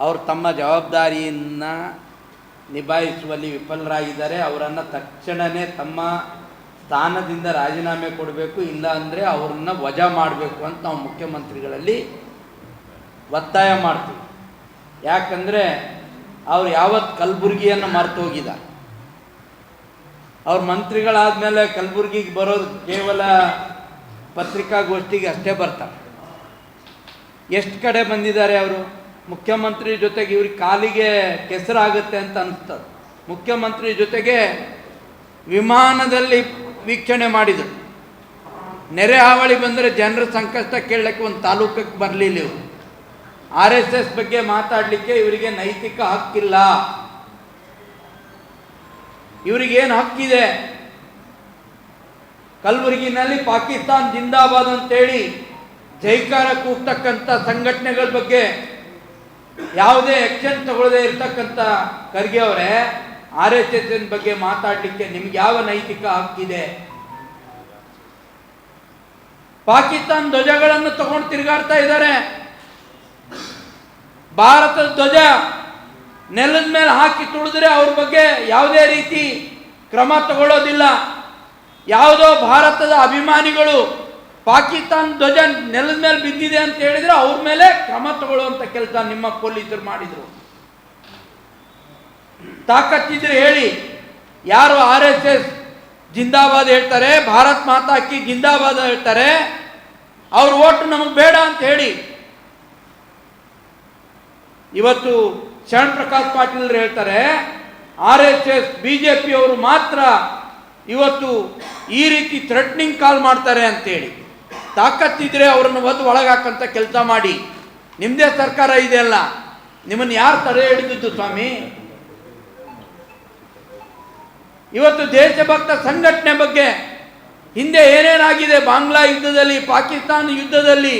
ಅವರು ತಮ್ಮ ಜವಾಬ್ದಾರಿಯನ್ನು ನಿಭಾಯಿಸುವಲ್ಲಿ ವಿಫಲರಾಗಿದ್ದಾರೆ. ಅವರನ್ನು ತಕ್ಷಣವೇ ತಮ್ಮ ಸ್ಥಾನದಿಂದ ರಾಜೀನಾಮೆ ಕೊಡಬೇಕು, ಇಲ್ಲ ಅಂದರೆ ಅವ್ರನ್ನ ವಜಾ ಮಾಡಬೇಕು ಅಂತ ನಾವು ಮುಖ್ಯಮಂತ್ರಿಗಳಲ್ಲಿ ಒತ್ತಾಯ ಮಾಡ್ತೀವಿ. ಯಾಕಂದರೆ ಅವ್ರು ಯಾವತ್ತು ಕಲಬುರಗಿಯನ್ನು ಮರೆತು ಹೋಗಿದ್ದಾರೆ ಅವ್ರ ಮಂತ್ರಿಗಳಾದಮೇಲೆ ಕಲಬುರಗಿಗೆ ಬರೋದು ಕೇವಲ ಪತ್ರಿಕಾಗೋಷ್ಠಿಗೆ ಅಷ್ಟೇ ಬರ್ತಾರೆ. ಎಷ್ಟು ಕಡೆ ಬಂದಿದ್ದಾರೆ ಅವರು? ಮುಖ್ಯಮಂತ್ರಿ ಜೊತೆಗೆ ಇವ್ರಿಗೆ ಕಾಲಿಗೆ ಕೆಸರಾಗುತ್ತೆ ಅಂತ ಅನಿಸ್ತದೆ. ಮುಖ್ಯಮಂತ್ರಿ ಜೊತೆಗೆ ವಿಮಾನದಲ್ಲಿ ವೀಕ್ಷಣೆ ಮಾಡಿದರು. ನೆರೆ ಹಾವಳಿ ಬಂದರೆ ಜನರ ಸಂಕಷ್ಟ ಕೇಳಲಿಕ್ಕೆ ಒಂದು ತಾಲೂಕಕ್ಕೆ ಬರಲಿಲ್ಲ ಇವರು. ಆರ್ ಎಸ್ ಎಸ್ ಬಗ್ಗೆ ಮಾತಾಡಲಿಕ್ಕೆ ಇವರಿಗೆ ನೈತಿಕ ಹಕ್ಕಿಲ್ಲ. ಇವರಿಗೇನು ಹಕ್ಕಿದೆ? ಕಲಬುರಗಿನಲ್ಲಿ ಪಾಕಿಸ್ತಾನ್ ಜಿಂದಾಬಾದ್ ಅಂತೇಳಿ ಜೈಕಾರ ಕೂಗ್ತಕ್ಕಂಥ ಸಂಘಟನೆಗಳ ಬಗ್ಗೆ ಯಾವುದೇ ಆಕ್ಷನ್ ತಗೊಳ್ಳದೆ ಇರ್ತಕ್ಕಂಥ ಖರ್ಗೆ ಅವರೇ ಆರ್ ಎಸ್ ಎಸ್ ಬಗ್ಗೆ ಮಾತಾಡಲಿಕ್ಕೆ ನಿಮ್ಗೆ ಯಾವ ನೈತಿಕ ಹಕ್ಕಿದೆ ಪಾಕಿಸ್ತಾನ್ ಧ್ವಜಗಳನ್ನು ತಗೊಂಡು ತಿರುಗಾಡ್ತಾ ಇದ್ದಾರೆ. ಭಾರತದ ಧ್ವಜ ನೆಲದ ಮೇಲೆ ಹಾಕಿ ತುಳಿದ್ರೆ ಅವ್ರ ಬಗ್ಗೆ ಯಾವುದೇ ರೀತಿ ಕ್ರಮ ತಗೊಳ್ಳೋದಿಲ್ಲ. ಯಾವುದೋ ಭಾರತದ ಅಭಿಮಾನಿಗಳು ಪಾಕಿಸ್ತಾನ ಧ್ವಜ ನೆಲದ ಮೇಲೆ ಬಿದ್ದಿದೆ ಅಂತ ಹೇಳಿದ್ರೆ ಅವ್ರ ಮೇಲೆ ಕ್ರಮ ತಗೊಳ್ಳುವಂತ ಕೆಲಸ ನಿಮ್ಮ ಪೊಲೀಸರು ಮಾಡಿದ್ರು. ತಾಕತ್ತಿದ್ರೆ ಹೇಳಿ, ಯಾರು ಆರ್ ಎಸ್ ಎಸ್ ಜಿಂದಾಬಾದ್ ಹೇಳ್ತಾರೆ, ಭಾರತ್ ಮಾತಾ ಅಕ್ಕಿ ಜಿಂದಾಬಾದ್ ಹೇಳ್ತಾರೆ, ಅವ್ರ ಓಟು ನಮಗೆ ಬೇಡ ಅಂತ ಹೇಳಿ. ಇವತ್ತು ಶರಣ್ ಪ್ರಕಾಶ್ ಪಾಟೀಲ್ ಹೇಳ್ತಾರೆ, R S S, B J ಮಾತ್ರ ಇವತ್ತು ಈ ರೀತಿ ಥ್ರೆಟ್ನಿಂಗ್ ಕಾಲ್ ಮಾಡ್ತಾರೆ ಅಂತೇಳಿ ತಾಕತ್ತಿದ್ರೆ ಅವರನ್ನು ಒದ್ದು ಒಳಗಾಕಂತ ಕೆಲಸ ಮಾಡಿ. ನಿಮ್ಮದೇ ಸರ್ಕಾರ ಇದೆ ಅಲ್ಲ, ನಿಮ್ಮನ್ನು ಯಾರು ತಡೆ ಹಿಡಿದಿದ್ದು ಸ್ವಾಮಿ? ಇವತ್ತು ದೇಶಭಕ್ತ ಸಂಘಟನೆ ಬಗ್ಗೆ ಹಿಂದೆ ಏನೇನಾಗಿದೆ? ಬಾಂಗ್ಲಾ ಯುದ್ಧದಲ್ಲಿ, ಪಾಕಿಸ್ತಾನ ಯುದ್ಧದಲ್ಲಿ